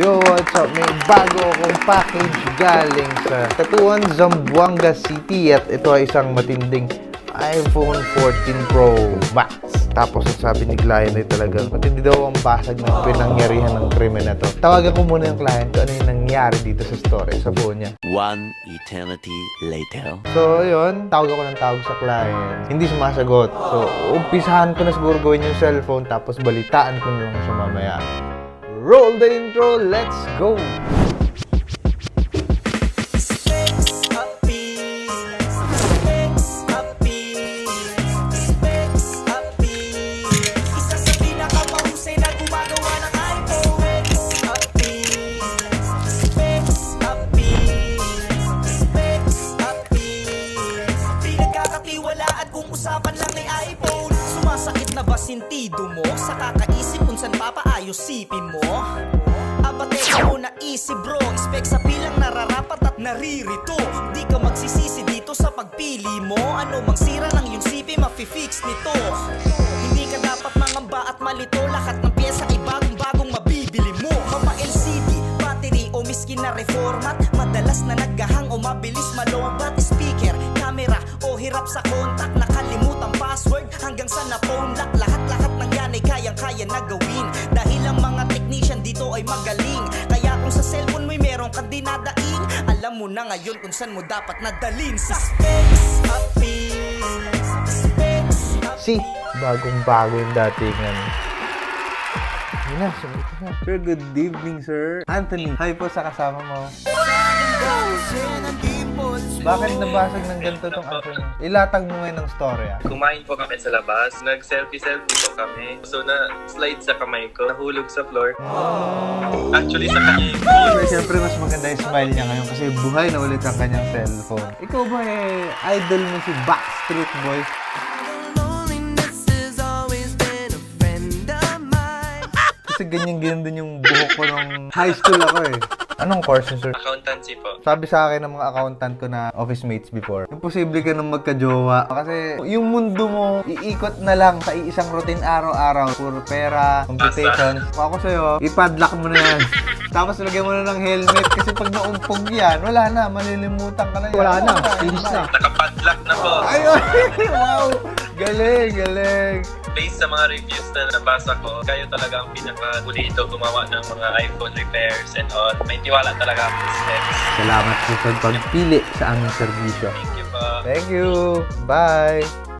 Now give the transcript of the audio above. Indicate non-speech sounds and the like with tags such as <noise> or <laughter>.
Yo, what's up? May bago akong package galing sa Katuan, Zamboanga City at ito ay isang matinding iPhone 14 Pro Max. Tapos ang sabi ni client ay talagang matindi daw ang basag ng pinangyarihan ng krimen na to. Tawagan ko muna yung client kung ano yung nangyari dito sa story sa phone niya. One eternity later. So, yun. Tawag ako ng tawag sa client. Hindi sumasagot. So, umpisahan ko na siguro gawin yung cellphone tapos balitaan ko na lang siya mamaya. Roll the intro. Let's go! Sumasakit na ba sintido mo? Sa kakaisip kung saan papaayos sipin mo? Aba teka muna easy bro. Specs sa pilang nararapat at naririto. Di ka magsisisi dito sa pagpili mo. Ano mang sira ng iyong sipi mafi-fix nito. Hindi ka dapat mangamba at malito. Lahat ng pyesa ay bagong-bagong mabibili mo. Mapa LCD, battery o miski na reformat. Madalas na naggahang o mabilis malobat. Speaker, camera o hirap sa password hanggang sa na-phone lock Lahat-lahat ng yan ay kayang-kaya na gawin Dahil ang mga technician dito ay magaling Kaya kung sa cellphone mo'y meron kang dinadaing Alam mo na ngayon kung saan mo dapat nadalin Si Specs Upbeat Specs Si, bagong-bago yung datingan. Yun na, na. Sir, good evening, sir. Anthony, hi po sa kasama mo. Bakit nabasag ng ganito tong iPhone mo? Ilatag mo ngayon ng story, ah. Kumain po kami sa labas. Nag-selfie-selfie po kami. So, na-slide sa kamay ko. Nahulog sa floor. Actually, sa kanya yung phone. Pero siyempre, mas maganda yung smile niya ngayon kasi buhay na ulit ang kanyang cellphone. Ikaw ba eh, idol mo si Backstreet Boys? Kasi ganyan-ganyan din yung buhok ko nung high school ako eh. Anong course niyo, sir? Accountancy po. Sabi sa akin ng mga accountant ko na office mates before, imposible ka nang magkajowa. Kasi yung mundo mo, iikot na lang sa iisang routine araw-araw. Puro pera, computations. Kung ako sa'yo, ipadlock mo na yan. <laughs> Tapos lagyan mo na ng helmet kasi pag naumpog yan, wala na, malilimutan ka na yan. Wala na, finish na. Nakapadlock na po. Ayun! <laughs> wow! Galing, galing. Based sa mga reviews na nabasa ko, kayo talaga ang pinaka-pulito gumawa ng mga iPhone repairs and all. May tiwala talaga ako sa specs. Salamat po sa pagpili sa aming serbisyo. Thank you po. Thank you. Bye.